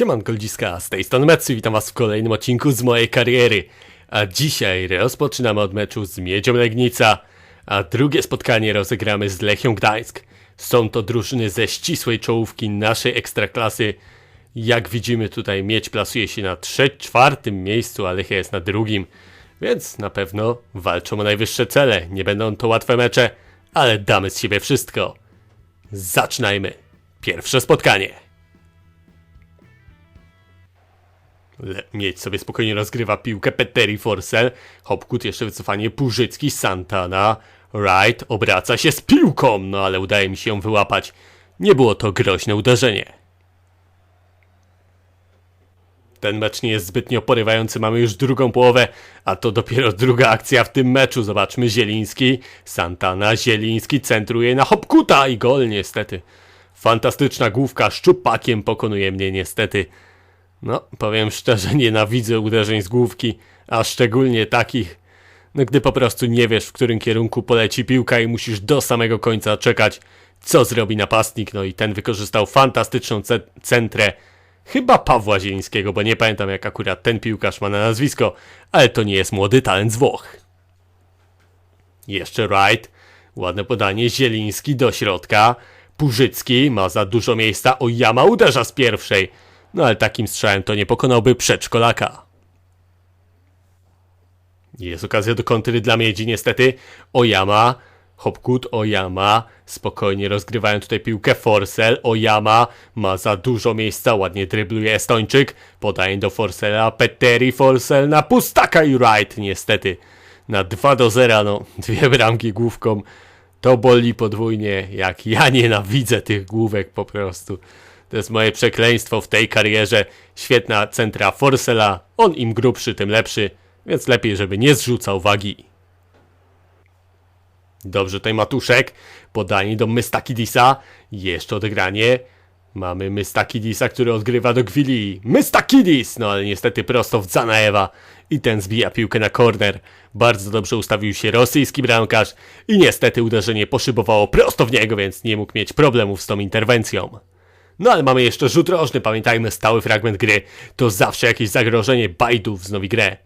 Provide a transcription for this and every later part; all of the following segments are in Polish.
Siemanko ludziska, z tej strony Metsu, witam was w kolejnym odcinku z mojej kariery. A dzisiaj rozpoczynamy od meczu z Miedzią Legnica, a drugie spotkanie rozegramy z Lechią Gdańsk. Są to drużyny ze ścisłej czołówki naszej ekstraklasy. Jak widzimy tutaj Miedź plasuje się na trzecim, czwartym miejscu, a Lechia jest na drugim. Więc na pewno walczą o najwyższe cele. Nie będą to łatwe mecze, ale damy z siebie wszystko. Zaczynajmy. Pierwsze spotkanie. Mieć sobie spokojnie rozgrywa piłkę Petteri Forsell. Hopkut jeszcze wycofanie Płużycki, Santana. Wright obraca się z piłką, no ale udaje mi się ją wyłapać. Nie było to groźne uderzenie. Ten mecz nie jest zbytnio porywający, mamy już drugą połowę, a to dopiero druga akcja w tym meczu. Zobaczmy, Zieliński, Santana, Zieliński centruje na Hopkuta i gol niestety. Fantastyczna główka, szczupakiem pokonuje mnie niestety. No, powiem szczerze, nienawidzę uderzeń z główki, a szczególnie takich, no gdy po prostu nie wiesz, w którym kierunku poleci piłka i musisz do samego końca czekać, co zrobi napastnik. No i ten wykorzystał fantastyczną ce- centrę, chyba Pawła Zielińskiego, bo nie pamiętam jak akurat ten piłkarz ma na nazwisko, ale to nie jest młody talent z Włoch. Jeszcze Wright, ładne podanie, Zieliński do środka, Purzycki ma za dużo miejsca, o Jama uderza z pierwszej. No ale takim strzałem to nie pokonałby przedszkolaka. Jest okazja do kontry dla Miedzi niestety. Oyama, Hopkut, Oyama, spokojnie rozgrywają tutaj piłkę Forsell, Oyama ma za dużo miejsca, ładnie drybluje Estończyk, podaje do Forsella, Petteri Forsell na pustaka i Wright niestety. Na 2 do 0, no dwie bramki główką. To boli podwójnie, jak ja nienawidzę tych główek po prostu. To jest moje przekleństwo w tej karierze. Świetna centra Forsela, on im grubszy, tym lepszy, więc lepiej, żeby nie zrzucał wagi. Dobrze, tutaj Matuszek, podanie do Mystakidisa, jeszcze odegranie. Mamy Mystakidisa, który odgrywa do Gwili. Mystakidis! No ale niestety prosto w Zanaewa. I ten zbija piłkę na korner. Bardzo dobrze ustawił się rosyjski bramkarz i niestety uderzenie poszybowało prosto w niego, więc nie mógł mieć problemów z tą interwencją. No ale mamy jeszcze rzut rożny, pamiętajmy, stały fragment gry to zawsze jakieś zagrożenie, Bajdu wznowi grę.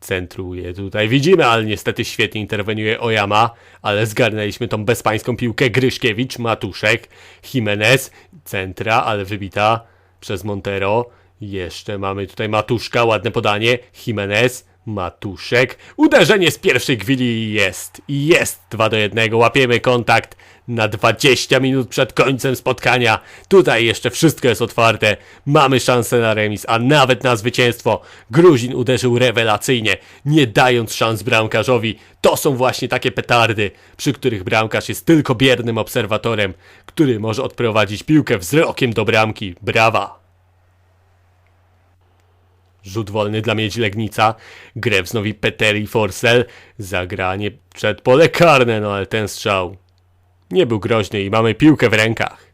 Centruje tutaj, widzimy, ale niestety świetnie interweniuje Oyama, ale zgarnęliśmy tą bezpańską piłkę, Gryszkiewicz, Matuszek, Jimenez, centra, ale wybita przez Montero. Jeszcze mamy tutaj Matuszka, ładne podanie, Jimenez, Matuszek, uderzenie z pierwszej chwili jest, jest 2 do 1, łapiemy kontakt na 20 minut przed końcem spotkania. Tutaj jeszcze wszystko jest otwarte, mamy szansę na remis, a nawet na zwycięstwo. Gruzin uderzył rewelacyjnie, nie dając szans bramkarzowi. To są właśnie takie petardy, przy których bramkarz jest tylko biernym obserwatorem, który może odprowadzić piłkę wzrokiem do bramki. Brawa! Rzut wolny dla Miedzi Legnica. Grę wznowi Peteri Forsell. Zagranie przed pole karne, no ale ten strzał nie był groźny i mamy piłkę w rękach.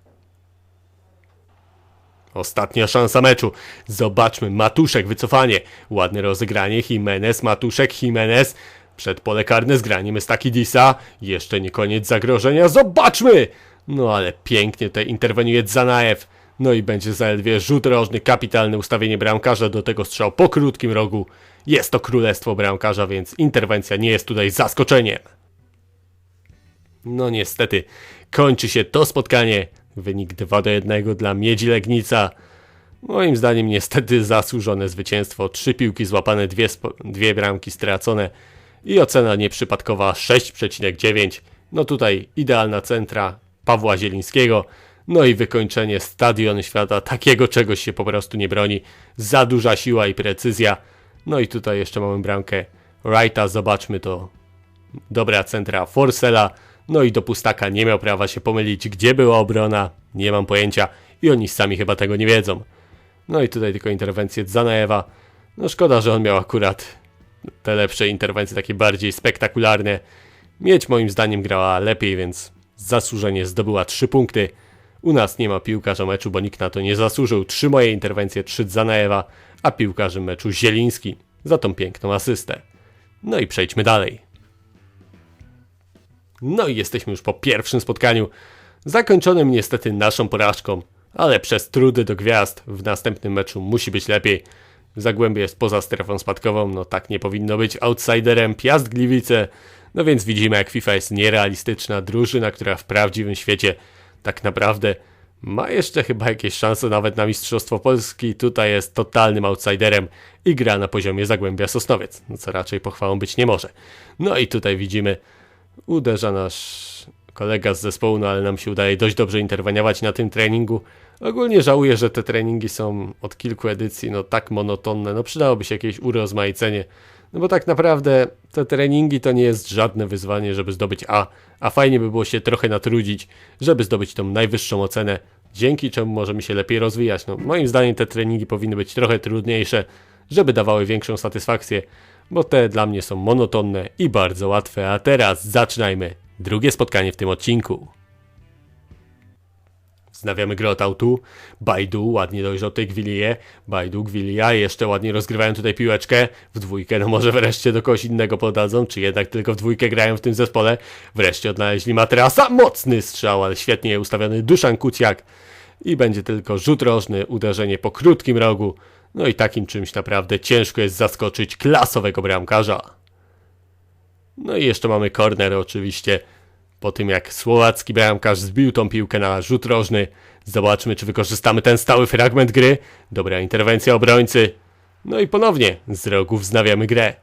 Ostatnia szansa meczu. Zobaczmy, Matuszek, wycofanie. Ładne rozegranie, Jimenez, Matuszek, Jimenez. Przed pole karne zgranie Mystakidisa. Jeszcze nie koniec zagrożenia, zobaczmy! No ale pięknie tutaj interweniuje Zanaew. No i będzie zaledwie rzut rożny, kapitalne ustawienie bramkarza, do tego strzał po krótkim rogu. Jest to królestwo bramkarza, więc interwencja nie jest tutaj zaskoczeniem. No niestety, kończy się to spotkanie. Wynik 2 do 1 dla Miedzi Legnica. Moim zdaniem niestety zasłużone zwycięstwo. Trzy piłki złapane, dwie, dwie bramki stracone i ocena nieprzypadkowa 6,9. No tutaj idealna centra Pawła Zielińskiego. No i wykończenie stadion świata. Takiego czegoś się po prostu nie broni. Za duża siła i precyzja. No i tutaj jeszcze mamy bramkę Wrighta. Zobaczmy to dobra centra Forsela. No i do pustaka nie miał prawa się pomylić, gdzie była obrona, nie mam pojęcia i oni sami chyba tego nie wiedzą. No i tutaj tylko interwencje Zanaewa. No szkoda, że on miał akurat te lepsze interwencje, takie bardziej spektakularne. Mieć moim zdaniem grała lepiej, więc zasłużenie zdobyła 3 punkty. U nas nie ma piłkarza meczu, bo nikt na to nie zasłużył. Trzy moje interwencje, trzy Zanaewa, a piłkarzem meczu Zieliński za tą piękną asystę. No i przejdźmy dalej. No i jesteśmy już po pierwszym spotkaniu, zakończonym niestety naszą porażką, ale przez trudy do gwiazd w następnym meczu musi być lepiej. Zagłębie jest poza strefą spadkową, no tak nie powinno być. Outsiderem Piast Gliwice, no więc widzimy jak FIFA jest nierealistyczna drużyna, która w prawdziwym świecie tak naprawdę ma jeszcze chyba jakieś szanse nawet na Mistrzostwo Polski. Tutaj jest totalnym outsiderem i gra na poziomie Zagłębia Sosnowiec, no co raczej pochwałą być nie może. No i tutaj widzimy, uderza nasz kolega z zespołu, no ale nam się udaje dość dobrze interweniować na tym treningu. Ogólnie żałuję, że te treningi są od kilku edycji no tak monotonne, no przydałoby się jakieś urozmaicenie, no bo tak naprawdę te treningi to nie jest żadne wyzwanie, żeby zdobyć A, a fajnie by było się trochę natrudzić, żeby zdobyć tą najwyższą ocenę, dzięki czemu możemy się lepiej rozwijać. No, moim zdaniem te treningi powinny być trochę trudniejsze, żeby dawały większą satysfakcję, bo te dla mnie są monotonne i bardzo łatwe. A teraz zaczynajmy drugie spotkanie w tym odcinku. Wznawiamy grę od autu. Bajdu ładnie dojrzał tej Gwilije. Bajdu, Gwilija jeszcze ładnie rozgrywają tutaj piłeczkę. W dwójkę, no może wreszcie do kogoś innego podadzą, czy jednak tylko w dwójkę grają w tym zespole. Wreszcie odnaleźli Matrasa. Mocny strzał, ale świetnie ustawiony Duszan Kuciak. I będzie tylko rzut rożny, uderzenie po krótkim rogu. No i takim czymś naprawdę ciężko jest zaskoczyć klasowego bramkarza. No i jeszcze mamy corner oczywiście. Po tym jak słowacki bramkarz zbił tą piłkę na rzut rożny. Zobaczmy czy wykorzystamy ten stały fragment gry. Dobra interwencja obrońcy. No i ponownie z rogu wznawiamy grę.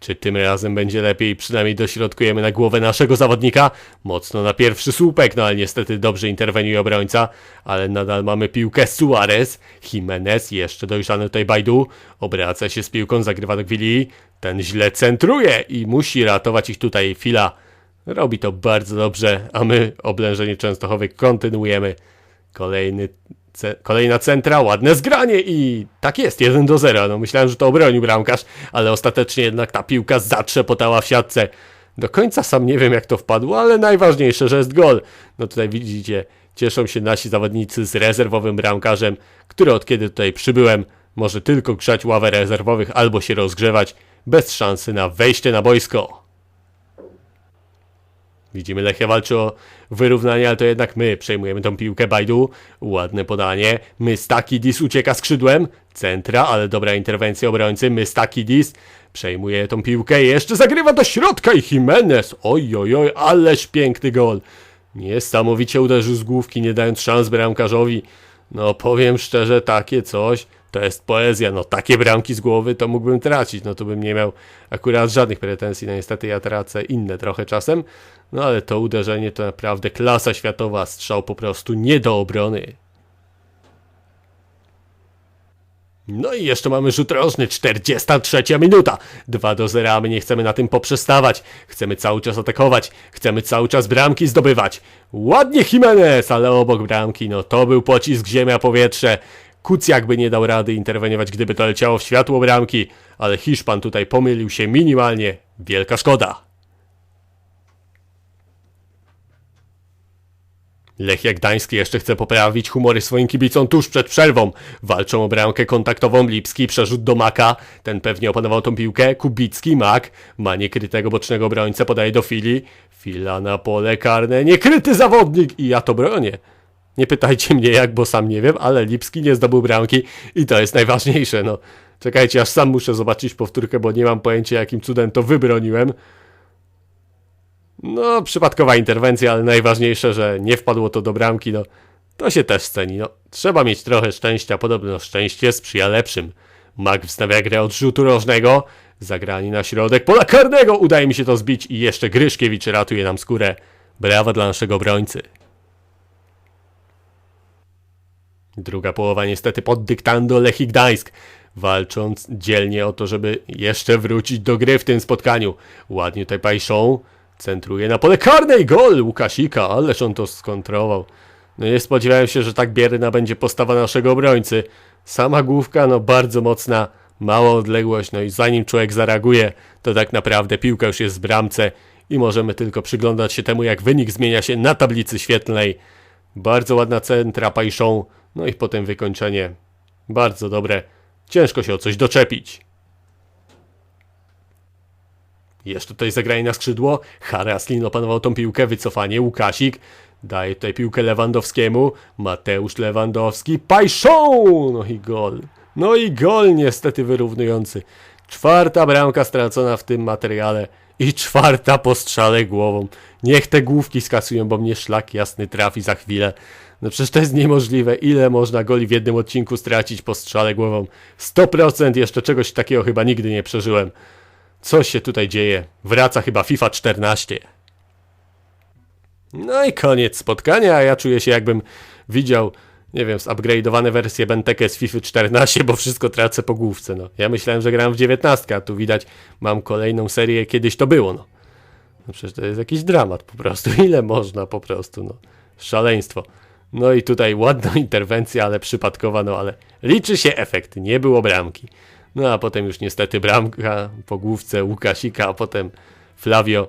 Czy tym razem będzie lepiej? Przynajmniej dośrodkujemy na głowę naszego zawodnika. Mocno na pierwszy słupek, no ale niestety dobrze interweniuje obrońca. Ale nadal mamy piłkę Suarez. Jimenez, jeszcze dojrzany tutaj Bajdu. Obraca się z piłką, zagrywa do Gwili. Ten źle centruje i musi ratować ich tutaj Fila. Robi to bardzo dobrze, a my oblężenie Częstochowy kontynuujemy. Kolejny Ce kolejna centra, ładne zgranie i tak jest, 1 do 0. No myślałem, że to obronił bramkarz, ale ostatecznie jednak ta piłka zatrzepotała w siatce. Do końca sam nie wiem jak to wpadło, ale najważniejsze, że jest gol. No tutaj widzicie, cieszą się nasi zawodnicy z rezerwowym bramkarzem, który od kiedy tutaj przybyłem może tylko grzać ławę rezerwowych albo się rozgrzewać, bez szansy na wejście na boisko. Widzimy, Lechia walczy o wyrównanie, ale to jednak my przejmujemy tą piłkę. Bajdu, ładne podanie. Mystakidis ucieka skrzydłem. Centra, ale dobra interwencja obrońcy. Mystakidis przejmuje tą piłkę. Jeszcze zagrywa do środka i Jimenez. Oj, oj, oj, ależ piękny gol. Niesamowicie uderzył z główki, nie dając szans bramkarzowi. No powiem szczerze, takie coś to jest poezja. No takie bramki z głowy to mógłbym tracić. No to bym nie miał akurat żadnych pretensji. No niestety ja tracę inne trochę czasem. No ale to uderzenie to naprawdę klasa światowa. Strzał po prostu nie do obrony. No i jeszcze mamy rzut rożny, 43 minuta. 2 do 0, a my nie chcemy na tym poprzestawać. Chcemy cały czas atakować, chcemy cały czas bramki zdobywać. Ładnie Jimenez, ale obok bramki, no to był pocisk ziemia-powietrze. Kucjak by nie dał rady interweniować, gdyby to leciało w światło bramki, ale Hiszpan tutaj pomylił się minimalnie. Wielka szkoda. Lechia Gdańsk jeszcze chce poprawić humory swoim kibicom tuż przed przerwą. Walczą o bramkę kontaktową Lipski, przerzut do Maka. Ten pewnie opanował tą piłkę. Kubicki, Mak. Ma niekrytego bocznego obrońcę, podaje do Fili. Fila na pole karne. Niekryty zawodnik i ja to bronię. Nie pytajcie mnie jak, bo sam nie wiem, ale Lipski nie zdobył bramki i to jest najważniejsze. No, czekajcie, aż sam muszę zobaczyć powtórkę, bo nie mam pojęcia jakim cudem to wybroniłem. No, przypadkowa interwencja, ale najważniejsze, że nie wpadło to do bramki, no to się też ceni. No, trzeba mieć trochę szczęścia, podobno szczęście sprzyja lepszym. Mag wstawia grę od rzutu rożnego, zagrani na środek pola karnego, udaje mi się to zbić i jeszcze Gryszkiewicz ratuje nam skórę. Brawa dla naszego obrońcy. Druga połowa niestety pod dyktando Lechii Gdańsk, walcząc dzielnie o to, żeby jeszcze wrócić do gry w tym spotkaniu. Ładnie tutaj Pajszą centruje na pole karne i gol Łukasika, ależ on to skontrował. No nie spodziewałem się, że tak bierna będzie postawa naszego obrońcy. Sama główka, no bardzo mocna, mała odległość, no i zanim człowiek zareaguje, to tak naprawdę piłka już jest w bramce i możemy tylko przyglądać się temu, jak wynik zmienia się na tablicy świetlnej. Bardzo ładna centra Pajszą, no i potem wykończenie. Bardzo dobre. Ciężko się o coś doczepić. Jeszcze tutaj zagranie na skrzydło. Haraslin opanował tą piłkę, wycofanie, Łukasik. Daje tutaj piłkę Lewandowskiemu. Mateusz Lewandowski. Pajszą! No i gol. No i gol niestety wyrównujący. Czwarta bramka stracona w tym materiale. I czwarta po strzale głową. Niech te główki skasują, bo mnie szlak jasny trafi za chwilę. No przecież to jest niemożliwe. Ile można goli w jednym odcinku stracić po strzale głową? 100% jeszcze czegoś takiego chyba nigdy nie przeżyłem. Co się tutaj dzieje? Wraca chyba FIFA 14. No i koniec spotkania, ja czuję się jakbym widział, nie wiem, zupgrade'owane wersje Benteke z FIFA 14, bo wszystko tracę po główce, no. Ja myślałem, że gram w 19, a tu widać, mam kolejną serię, kiedyś to było, no. No przecież to jest jakiś dramat po prostu, ile można po prostu, no. Szaleństwo. No i tutaj ładna interwencja, ale przypadkowa, no ale liczy się efekt, nie było bramki. No a potem już niestety bramka po główce Łukasika, a potem Flavio.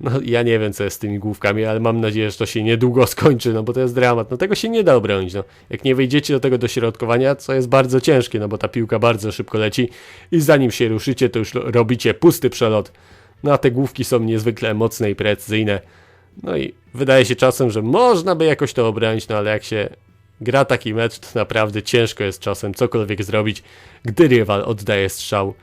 No ja nie wiem co jest z tymi główkami, ale mam nadzieję, że to się niedługo skończy, no bo to jest dramat. No tego się nie da obronić, no. Jak nie wejdziecie do tego dośrodkowania, co jest bardzo ciężkie, no bo ta piłka bardzo szybko leci i zanim się ruszycie, to już robicie pusty przelot. No a te główki są niezwykle mocne i precyzyjne. No i wydaje się czasem, że można by jakoś to obronić, no ale jak się gra taki mecz, to naprawdę ciężko jest czasem cokolwiek zrobić, gdy rywal oddaje strzał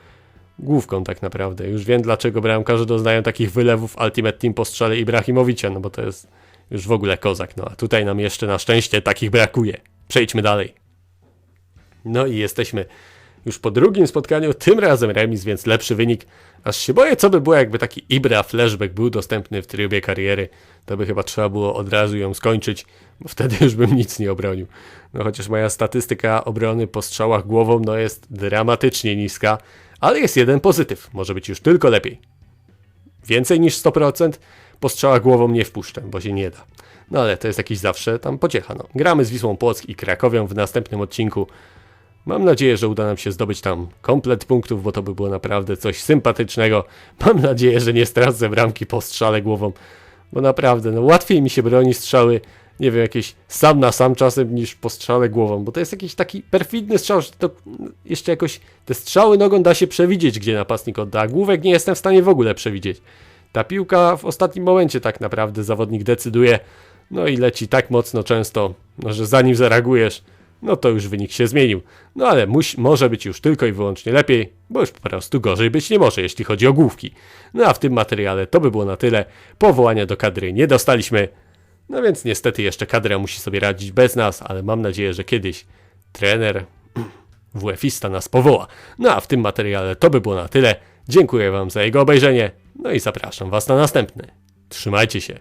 główką tak naprawdę. Już wiem dlaczego bramkarze doznają takich wylewów Ultimate Team po strzale Ibrahimowicza, no bo to jest już w ogóle kozak. No a tutaj nam jeszcze na szczęście takich brakuje. Przejdźmy dalej. No i jesteśmy już po drugim spotkaniu, tym razem remis, więc lepszy wynik. Aż się boję, co by było, jakby taki Ibra flashback był dostępny w trybie kariery. To by chyba trzeba było od razu ją skończyć, bo wtedy już bym nic nie obronił. No chociaż moja statystyka obrony po strzałach głową no jest dramatycznie niska, ale jest jeden pozytyw, może być już tylko lepiej. Więcej niż 100% po strzałach głową nie wpuszczę, bo się nie da. No ale to jest jakiś zawsze tam pociecha. No. Gramy z Wisłą Płock i Krakowią w następnym odcinku. Mam nadzieję, że uda nam się zdobyć tam komplet punktów, bo to by było naprawdę coś sympatycznego. Mam nadzieję, że nie stracę bramki po strzale głową, bo naprawdę, no łatwiej mi się broni strzały, nie wiem, jakieś sam na sam czasem niż po strzale głową, bo to jest jakiś taki perfidny strzał, że to jeszcze jakoś te strzały nogą da się przewidzieć, gdzie napastnik odda, a główek nie jestem w stanie w ogóle przewidzieć. Ta piłka w ostatnim momencie tak naprawdę zawodnik decyduje, no i leci tak mocno często, no, że zanim zareagujesz, no to już wynik się zmienił. No ale może być już tylko i wyłącznie lepiej, bo już po prostu gorzej być nie może, jeśli chodzi o główki. No a w tym materiale to by było na tyle. Powołania do kadry nie dostaliśmy. No więc niestety jeszcze kadra musi sobie radzić bez nas, ale mam nadzieję, że kiedyś trener WF-ista nas powoła. No a w tym materiale to by było na tyle. Dziękuję Wam za jego obejrzenie. No i zapraszam Was na następny. Trzymajcie się.